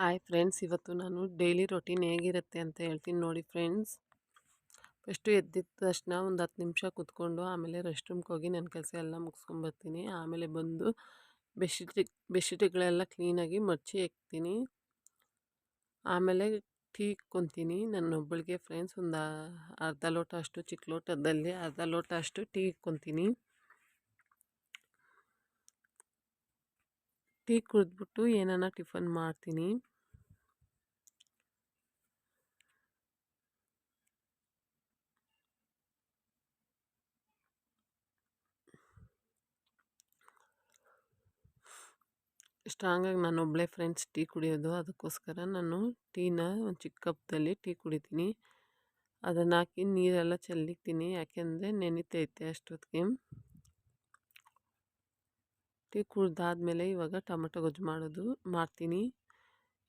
Hi friends, ಇವತ್ತು ನಾನು daily routine ಹೇಗಿರುತ್ತೆ ಅಂತ ಹೇಳ್ತೀನಿ ನೋಡಿ ಫ್ರೆಂಡ್ಸ್. ಫಸ್ಟು ಎದ್ದಿದ ತಕ್ಷಣ ಒಂದು ಹತ್ತು ನಿಮಿಷ ಕೂತ್ಕೊಂಡು ಆಮೇಲೆ ರೆಸ್ಟ್ ರೂಮ್ಗೆ ಹೋಗಿ ನನ್ನ ಕೆಲಸ ಎಲ್ಲ ಮುಗಿಸ್ಕೊಂಬರ್ತೀನಿ. ಆಮೇಲೆ ಬಂದು ಬೆಡ್ಶೀಟ್ ಬೆಡ್ಶೀಟ್ಗಳೆಲ್ಲ ಕ್ಲೀನಾಗಿ ಮಡಚಿ ಎಕ್ತೀನಿ. ಆಮೇಲೆ ಟೀ ಇಕ್ಕೊತೀನಿ ನನ್ನೊಬ್ಬಳಿಗೆ ಫ್ರೆಂಡ್ಸ್ ಒಂದು ಅರ್ಧ ಲೋಟ ಅಷ್ಟು, ಚಿಕ್ಕ ಲೋಟದಲ್ಲಿ ಅರ್ಧ ಲೋಟ ಅಷ್ಟು ಟೀ ಇಕ್ಕೊತೀನಿ ಟೀ ಕುಡಿದ್ಬಿಟ್ಟು ಏನಾನ ಟಿಫನ್ ಮಾಡ್ತೀನಿ. ಸ್ಟ್ರಾಂಗಾಗಿ ನಾನು ಒಬ್ಬಳೇ ಫ್ರೆಂಡ್ಸ್ ಟೀ ಕುಡಿಯೋದು, ಅದಕ್ಕೋಸ್ಕರ ನಾನು ಟೀನ ಒಂದು ಚಿಕ್ಕ ಕಪ್ದಲ್ಲಿ ಟೀ ಕುಡಿತೀನಿ. ಅದನ್ನು ಹಾಕಿ ನೀರೆಲ್ಲ ಚೆಲ್ಲಿಕ್ತೀನಿ. ಯಾಕೆಂದರೆ ನೆನಿತೈತೆ ಅಷ್ಟೊತ್ತಿಗೆ. ಟೀ ಕುಡ್ದಾದ್ಮೇಲೆ ಇವಾಗ ಟೊಮೆಟೊ ಗೊಜ್ಜು ಮಾಡೋದು ಮಾಡ್ತೀನಿ.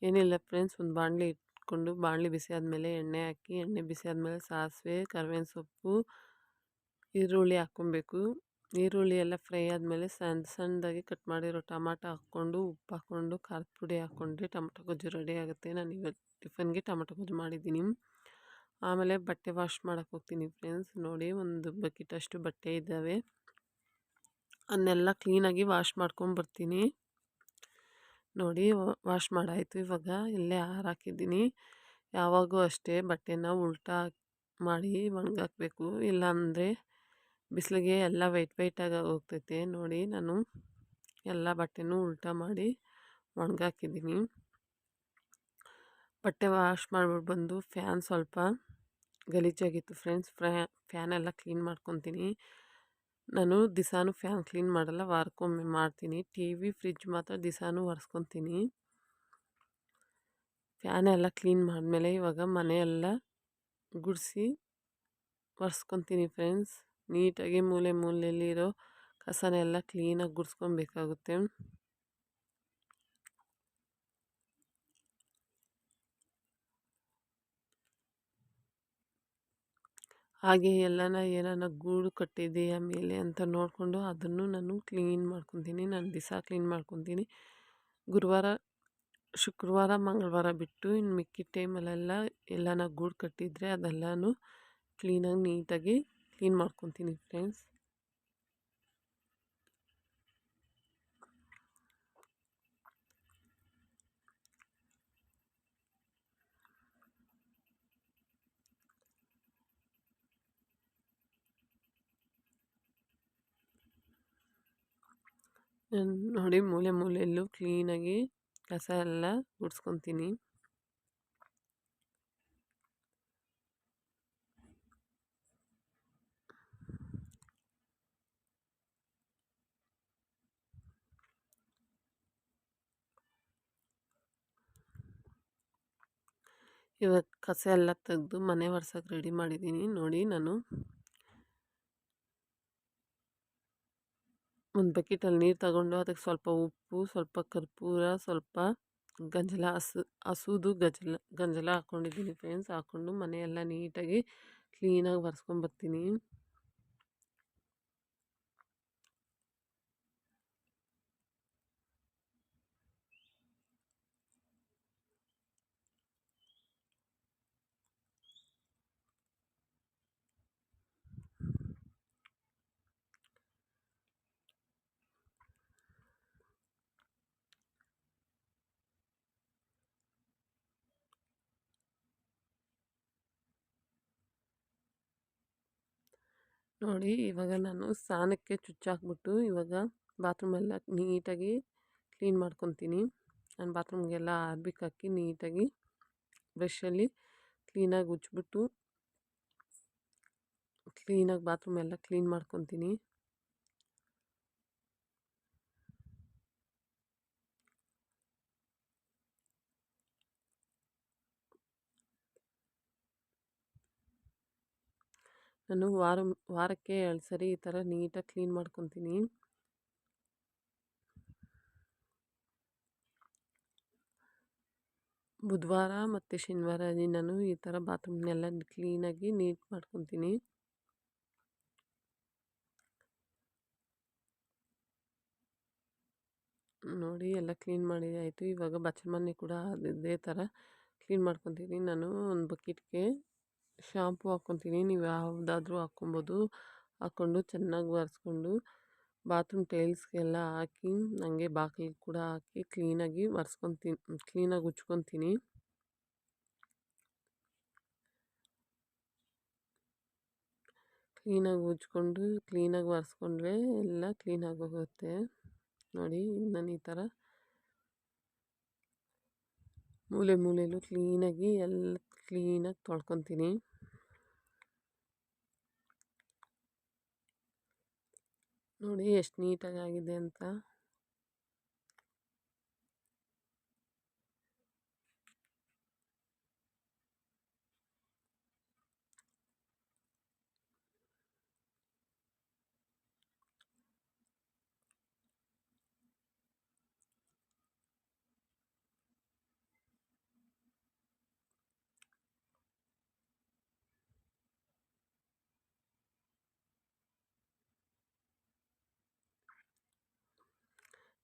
ಏನಿಲ್ಲ ಫ್ರೆಂಡ್ಸ್ ಒಂದು ಬಾಣಲಿ ಇಟ್ಕೊಂಡು ಬಾಣಲಿ ಬಿಸಿ ಆದಮೇಲೆ ಎಣ್ಣೆ ಹಾಕಿ, ಎಣ್ಣೆ ಬಿಸಿ ಆದಮೇಲೆ ಸಾಸಿವೆ ಕರ್ಬೇವಿನ ಸೊಪ್ಪು, ಈರುಳ್ಳಿ ಹಾಕ್ಕೊಬೇಕು. ಈರುಳ್ಳಿ ಎಲ್ಲ ಫ್ರೈ ಆದಮೇಲೆ ಸಣ್ಣ ಸಣ್ಣದಾಗಿ ಕಟ್ ಮಾಡಿರೋ ಟೊಮಾಟೊ ಹಾಕ್ಕೊಂಡು, ಉಪ್ಪು ಹಾಕ್ಕೊಂಡು, ಖಾರದ ಪುಡಿ ಹಾಕ್ಕೊಂಡ್ರೆ ಟೊಮಟೊ ಗೊಜ್ಜು ರೆಡಿ ಆಗುತ್ತೆ. ನಾನು ಇವತ್ತು ಟಿಫನ್ಗೆ ಟೊಮಟೊ ಗೊಜ್ಜು ಮಾಡಿದ್ದೀನಿ. ಆಮೇಲೆ ಬಟ್ಟೆ ವಾಶ್ ಮಾಡೋಕ್ಕೆ ಹೋಗ್ತೀನಿ ಫ್ರೆಂಡ್ಸ್ ನೋಡಿ ಒಂದು ಬಕೆಟ್ ಅಷ್ಟು ಬಟ್ಟೆ ಇದ್ದಾವೆ. ಅದನ್ನೆಲ್ಲ ಕ್ಲೀನಾಗಿ ವಾಶ್ ಮಾಡ್ಕೊಂಬರ್ತೀನಿ ನೋಡಿ ವಾಶ್ ಮಾಡಾಯಿತು ಇವಾಗ. ಇಲ್ಲೇ ಹಾರಾಕಿದ್ದೀನಿ ಯಾವಾಗೂ ಅಷ್ಟೇ ಬಟ್ಟೆನ ಉಲ್ಟಾ ಮಾಡಿ ಒಣಗಾಕಬೇಕು. ಇಲ್ಲಾಂದರೆ ಬಿಸಿಲಿಗೆ ಎಲ್ಲ ವೈಟ್ ವೈಟಾಗಿ ಹೋಗ್ತೈತೆ. ನೋಡಿ ನಾನು ಎಲ್ಲ ಬಟ್ಟೆನೂ ಉಲ್ಟಾ ಮಾಡಿ ಒಣಗಾಕಿದ್ದೀನಿ. ಬಟ್ಟೆ ವಾಶ್ ಮಾಡ್ಬಿಟ್ಟು ಬಂದು ಫ್ಯಾನ್ ಸ್ವಲ್ಪ ಗಲೀಜಾಗಿತ್ತು ಫ್ರೆಂಡ್ಸ್ ಫ್ಯಾ ಫ್ಯಾನ್ ಎಲ್ಲ ಕ್ಲೀನ್ ಮಾಡ್ಕೊತೀನಿ. ನಾನು ದಿಸಾನು ಫ್ಯಾನ್ ಕ್ಲೀನ್ ಮಾಡಲ್ಲ, ವಾರಕ್ಕೊಮ್ಮೆ ಮಾಡ್ತೀನಿ. ಟಿ ವಿ ಫ್ರಿಜ್ ಮಾತ್ರ ದಿಸಾನು ಒರೆಸ್ಕೊತೀನಿ. ಫ್ಯಾನ್ ಎಲ್ಲ ಕ್ಲೀನ್ ಮಾಡಿದ್ಮೇಲೆ ಇವಾಗ ಮನೆಯೆಲ್ಲ ಗುಡಿಸಿ ಒರೆಸ್ಕೊತೀನಿ ಫ್ರೆಂಡ್ಸ್ ನೀಟಾಗಿ ಮೂಲೆ ಮೂಲೆಯಲ್ಲಿರೋ ಕಸನೆಲ್ಲ ಕ್ಲೀನಾಗಿ ಗುಡಿಸ್ಕೊಬೇಕಾಗುತ್ತೆ. ಹಾಗೆ ಎಲ್ಲನ ಏನಾನ ಗೂಡು ಕಟ್ಟಿದೆಯಾ ಮೇಲೆ ಅಂತ ನೋಡಿಕೊಂಡು ಅದನ್ನು ನಾನು ಕ್ಲೀನ್ ಮಾಡ್ಕೊತೀನಿ. ನಾನು ದಿವಸ ಕ್ಲೀನ್ ಮಾಡ್ಕೊತೀನಿ. ಗುರುವಾರ, ಶುಕ್ರವಾರ, ಮಂಗಳವಾರ ಬಿಟ್ಟು ಇನ್ನು ಮಿಕ್ಕಿದ ಟೈಮಲ್ಲೆಲ್ಲ ಎಲ್ಲನ ಗೂಡು ಕಟ್ಟಿದರೆ ಅದೆಲ್ಲನೂ ಕ್ಲೀನಾಗಿ ನೀಟಾಗಿ ಕ್ಲೀನ್ ಮಾಡ್ಕೊತೀನಿ ಫ್ರೆಂಡ್ಸ್ ನೋಡಿ ಮೂಲೆ ಮೂಲೆಯಲ್ಲೂ ಕ್ಲೀನಾಗಿ ಕಸ ಎಲ್ಲ ಗುಡಿಸ್ಕೊತೀನಿ. ಇವಾಗ ಕಸ ಎಲ್ಲ ತೆಗೆದು ಮನೆ ಒರ್ಸೋಕೆ ರೆಡಿ ಮಾಡಿದ್ದೀನಿ ನೋಡಿ ನಾನು ಒಂದು ಬಕೆಟಲ್ಲಿ ನೀರು ತಗೊಂಡು ಅದಕ್ಕೆ ಸ್ವಲ್ಪ ಉಪ್ಪು, ಸ್ವಲ್ಪ ಕರ್ಪೂರ, ಸ್ವಲ್ಪ ಗಂಜಲ ಹಸು, ಹಸುದು ಗಜಲ, ಗಂಜಲ ಹಾಕ್ಕೊಂಡಿದ್ದೀನಿ ಫ್ರೆಂಡ್ಸ್ ಹಾಕ್ಕೊಂಡು ಮನೆಯೆಲ್ಲ ನೀಟಾಗಿ ಕ್ಲೀನಾಗಿ ಒರೆಸ್ಕೊಂಬರ್ತೀನಿ ನೋಡಿ ಇವಾಗ ನಾನು ಸ್ನಾನಕ್ಕೆ ಚುಚ್ಚಾಕ್ಬಿಟ್ಟು ಇವಾಗ ಬಾತ್ರೂಮೆಲ್ಲ ನೀಟಾಗಿ ಕ್ಲೀನ್ ಮಾಡ್ಕೊತೀನಿ. ನಾನು ಬಾತ್ರೂಮ್ಗೆಲ್ಲ ಅರ್ಬಿಕ್ ಹಾಕಿ ನೀಟಾಗಿ ಬ್ರಷಲ್ಲಿ ಕ್ಲೀನಾಗಿ ಉಜ್ಜಿಬಿಟ್ಟು ಕ್ಲೀನಾಗಿ ಬಾತ್ರೂಮ್ ಎಲ್ಲ ಕ್ಲೀನ್ ಮಾಡ್ಕೊತೀನಿ. ನಾನು ವಾರ, ವಾರಕ್ಕೆ ಎರಡು ಸರಿ ಈ ಥರ ನೀಟಾಗಿ ಕ್ಲೀನ್ ಮಾಡ್ಕೊತೀನಿ. ಬುಧವಾರ ಮತ್ತು ಶನಿವಾರ ನಾನು ಈ ಥರ ಬಾತ್ರೂಮ್ನೆಲ್ಲ ಕ್ಲೀನಾಗಿ ನೀಟ್ ಮಾಡ್ಕೊತೀನಿ. ನೋಡಿ ಎಲ್ಲ ಕ್ಲೀನ್ ಮಾಡಿದಾಯಿತು ಇವಾಗ ಬಚ್ಚಲ ಮನೆ ಕೂಡ ಅದೇ ಥರ ಕ್ಲೀನ್ ಮಾಡ್ಕೊತೀನಿ ನಾನು ಒಂದು ಬಕೆಟ್ಗೆ. ಶಾಂಪು ಹಾಕ್ಕೊತೀನಿ, ನೀವು ಯಾವುದಾದ್ರೂ ಹಾಕ್ಕೊಬೋದು. ಹಾಕ್ಕೊಂಡು ಚೆನ್ನಾಗಿ ಒರೆಸ್ಕೊಂಡು ಬಾತ್ರೂಮ್ ಟೈಲ್ಸ್ಗೆಲ್ಲ ಹಾಕಿ ನನಗೆ ಬಾಗಿಲಿಗೆ ಕೂಡ ಹಾಕಿ ಕ್ಲೀನಾಗಿ ಒರೆಸ್ಕೊತೀನಿ, ಕ್ಲೀನಾಗಿ ಉಜ್ಕೊತೀನಿ. ಕ್ಲೀನಾಗಿ ಉಜ್ಕೊಂಡು, ಕ್ಲೀನಾಗಿ ಒರೆಸ್ಕೊಂಡ್ರೆ ಎಲ್ಲ ಕ್ಲೀನಾಗಿ ಹೋಗುತ್ತೆ. ನೋಡಿ ನಾನು ಈ ಥರ. ಮೂಲೆ ಮೂಲೆಯಲ್ಲೂ ಕ್ಲೀನಾಗಿ ಎಲ್ಲ ಕ್ಲೀನಾಗಿ ತೊಳ್ಕೊತೀನಿ. ನೋಡಿ ಎಷ್ಟು ನೀಟಾಗಿ ಆಗಿದೆ ಅಂತ.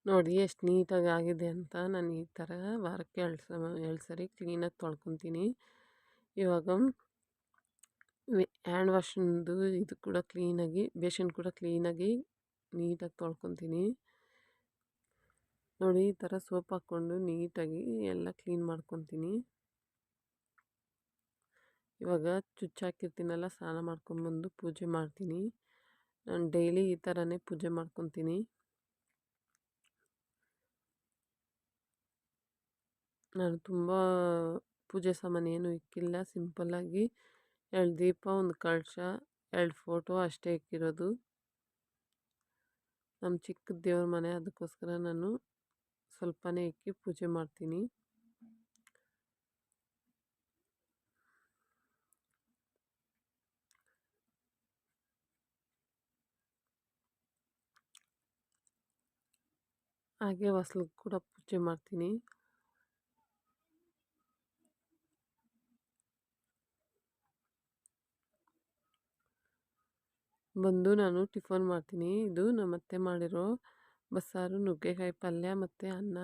ನೋಡಿ ಎಷ್ಟು ನೀಟಾಗಿ ಆಗಿದೆ ಅಂತ ನಾನು ಈ ಥರ ವಾರಕ್ಕೆ ಎರಡು ಸಮ, ಎರಡು ಸರಿ ಕ್ಲೀನಾಗಿ ತೊಳ್ಕೊತೀನಿ. ಇವಾಗ ಹ್ಯಾಂಡ್ ವಾಶಿಂದು ಇದು ಕೂಡ ಕ್ಲೀನಾಗಿ, ಬೇಷನ್ ಕೂಡ ಕ್ಲೀನಾಗಿ ನೀಟಾಗಿ ತೊಳ್ಕೊತೀನಿ. ನೋಡಿ ಈ ಥರ ಸೋಪ್ ಹಾಕ್ಕೊಂಡು ನೀಟಾಗಿ ಎಲ್ಲ ಕ್ಲೀನ್ ಮಾಡ್ಕೊತೀನಿ. ಇವಾಗ ಚುಚ್ಚಾಕಿರ್ತೀನಲ್ಲ ಸ್ನಾನ ಮಾಡ್ಕೊಂಬಂದು ಪೂಜೆ ಮಾಡ್ತೀನಿ. ನಾನು ಡೈಲಿ ಈ ಥರನೇ ಪೂಜೆ ಮಾಡ್ಕೊತೀನಿ. ನಾನು ತುಂಬ ಪೂಜೆ ಸಾಮಾನು ಏನೂ ಇಕ್ಕಿಲ್ಲ ಸಿಂಪಲ್ಲಾಗಿ ಎರಡು ದೀಪ, ಒಂದು ಕಳಶ, ಎರಡು ಫೋಟೋ ಅಷ್ಟೇ ಇಕ್ಕಿರೋದು. ನಮ್ಮ ಚಿಕ್ಕ ದೇವ್ರ ಮನೆ ಅದಕ್ಕೋಸ್ಕರ ನಾನು ಸ್ವಲ್ಪನೇ ಇಕ್ಕಿ ಪೂಜೆ ಮಾಡ್ತೀನಿ. ಹಾಗೆ ಹೊಸ್ಲಿಗೆ ಕೂಡ ಪೂಜೆ ಮಾಡ್ತೀನಿ. ಬಂದು ನಾನು ಟಿಫನ್ ಮಾಡ್ತೀನಿ. ಇದು ನಮ್ಮತ್ತೆ ಮಾಡಿರೋ ಬಸ್ಸಾರು ನುಗ್ಗೆಕಾಯಿ ಪಲ್ಯ ಮತ್ತು ಅನ್ನ.